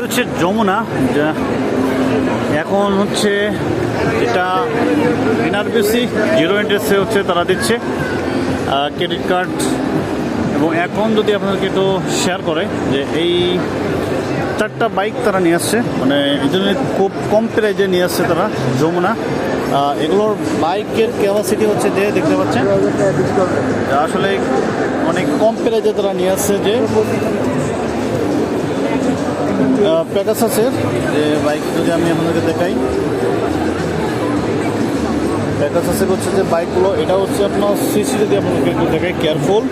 হচ্ছে যমুনা, যা এখন হচ্ছে এটা এনআরবিসি জিরো ইন্টারেস্টে হচ্ছে তারা দিচ্ছে ক্রেডিট কার্ড এবং এখন যদি আপনাদেরকে একটু শেয়ার করে যে এই চারটা বাইক তারা নিয়ে আসছে মানে এই জন্য খুব কম প্রাইজে নিয়ে আসছে তারা যমুনা। এগুলোর বাইকের ক্যাপাসিটি হচ্ছে যে দেখতে পাচ্ছেন, আসলে অনেক কম প্রাইজে তারা নিয়ে আসছে যে প্যাকাসাসের যে বাইক যদি আমি আপনাদেরকে দেখাই। প্যাকাসাসের হচ্ছে যে বাইকগুলো এটা হচ্ছে আপনার সিসি যদি আপনাদেরকে একটু দেখাই কেয়ারফুল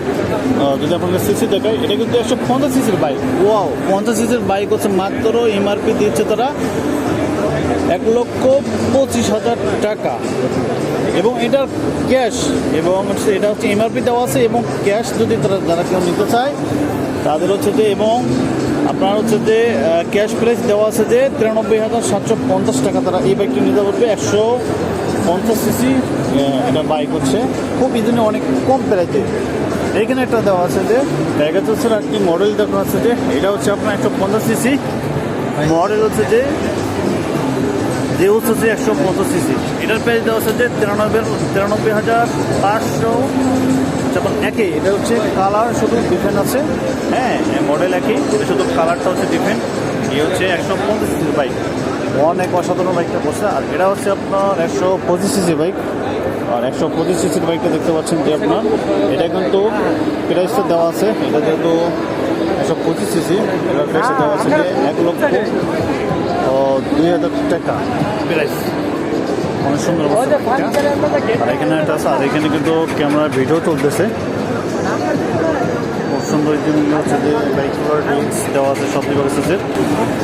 যদি আপনাকে সিসি দেখাই এটা কিন্তু একশো পঞ্চাশ সিসির বাইক ওয়াও পঞ্চাশ সিসির বাইক হচ্ছে মাত্র এমআরপি দিচ্ছে তারা এক লক্ষ পঁচিশ হাজার টাকা। এবং এটার ক্যাশ এবং হচ্ছে এটা হচ্ছে এমআরপি দেওয়া আছে এবং ক্যাশ যদি তারা যারা কেউ নিতে চায় তাদের হচ্ছে যে এবং আপনার হচ্ছে যে ক্যাশ প্রাইস দেওয়া আছে যে তিরানব্বই হাজার সাতশো পঞ্চাশ টাকা তারা এই বাইকটি নিতে পারবে, একশো পঞ্চাশ সিসি এটা বাইক হচ্ছে খুব ইজিলি অনেক কম প্রাইসে এইখানে একটা দেওয়া আছে যে প্যাকেজের একটি মডেল দেখা আছে যে, এটা হচ্ছে আপনার একশো পঞ্চাশ সিসি মডেল হচ্ছে যে যে হচ্ছে যে একশো পঞ্চাশ সিসি এটার প্রাইস দেওয়া আছে যে তিরানব্বই তিরানব্বই হাজার পাঁচশো যেমন একই, এটা হচ্ছে কালার শুধু ডিফারেন্ট আছে। হ্যাঁ মডেল একই, এটা শুধু কালারটা হচ্ছে ডিফারেন্ট এই হচ্ছে একশো পঞ্চাশ সিসি বাইক অনেক অসাধারণ বাইকটা বসে আর এটা হচ্ছে আপনার একশো পঁচিশ সিসি বাইক আর একশো পঁচিশ সিসির বাইকটা দেখতে পাচ্ছেন যে আপনার? এটা কিন্তু প্রাইসটা দেওয়া আছে। এটা যেহেতু একশো পঁচিশ সিসি, এটার প্রাইসটা দেওয়া আছে যে এক লক্ষ দুই হাজার টাকা। প্রাইস অনেক সুন্দর আর এখানে একটা আছে আর এখানে কিন্তু ক্যামেরা ভিডিও চলতেছে। খুব সুন্দর হচ্ছে যে বাইকগুলোর দেওয়া আছে সব ডিভাইসেসের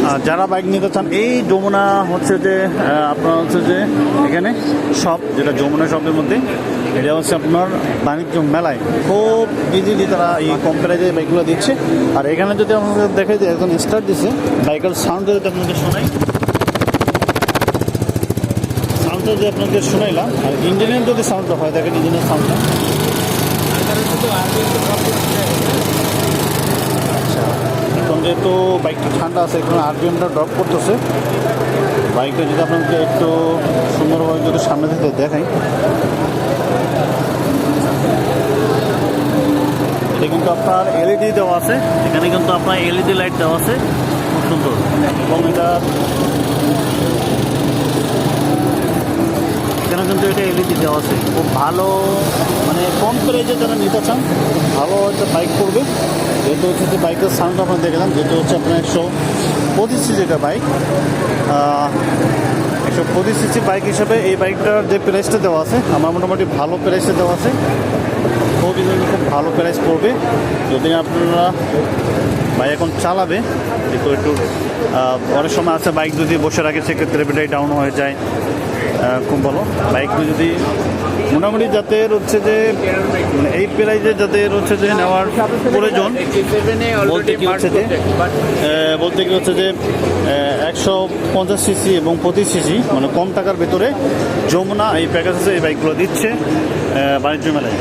আর যারা বাইক নিতে চান এই যমুনা হচ্ছে যে আপনার হচ্ছে যে এখানে শপ যেটা যমুনা শপের মধ্যে এটা হচ্ছে আপনার বাণিজ্য মেলায়। খুব ইজিলি তারা এই কম প্রাইজে বাইকগুলো দিচ্ছে। আর এখানে যদি আপনাদের দেখে যে একজন স্টার্ট দিচ্ছে বাইকের সাউন্ড যদি আপনাদের শোনাই। সাউন্ডটা যদি আপনাদের শোনাইলাম, আর ইঞ্জিনের যদি সাউন্ডটা হয়, দেখেন ইঞ্জিনের সাউন্ডটা। আচ্ছা এখন যেহেতু বাইকটা ঠান্ডা আছে, এখন আরপিএমটা ড্রপ করতেছে। বাইকটা যদি আপনাকে একটু সুন্দরভাবে যদি সামনে থেকে দেখাই। এটা কিন্তু আপনার এলইডি দেওয়া আছে। এখানে কিন্তু আপনার এলইডি লাইট দেওয়া আছে। খুব সুন্দর। এবং এটা এখানে কিন্তু এটা এলইডি দেওয়া আছে। খুব ভালো মানে কম প্রাইজে যারা নিতে চান, ভালো একটা বাইক করবে। যেহেতু হচ্ছে যে বাইকের সাউন্ড আপনার দেখলাম যেহেতু হচ্ছে আপনার একশো পঁচিশ সিজিটা বাইক একশো পঁচিশ সিসি বাইক হিসেবে এই বাইকটার যে প্রাইসটা দেওয়া আছে, আমার মোটামুটি ভালো প্রাইসে দেওয়া আছে। খুব easily খুব ভালো প্রাইস পড়বে। যদি আপনারা বাইক এখন চালাবে একটু একটু অনেক সময় আছে বাইক যদি বসে রাখে সেক্ষেত্রে ব্যাটারি ডাউন হয়ে যায়। খুব ভালো বাইক যদি মোটামুটি যাদের হচ্ছে যে মানে এই প্রাইজে যাদের হচ্ছে যে নেওয়ার প্রয়োজন। বলতে কি হচ্ছে যে বলতে কি হচ্ছে যে একশো পঞ্চাশ সিসি এবং পঁচিশ সিসি মানে কম টাকার ভেতরে যমুনা এই প্যাকেজে এই বাইকগুলো দিচ্ছে বাণিজ্য মেলায়।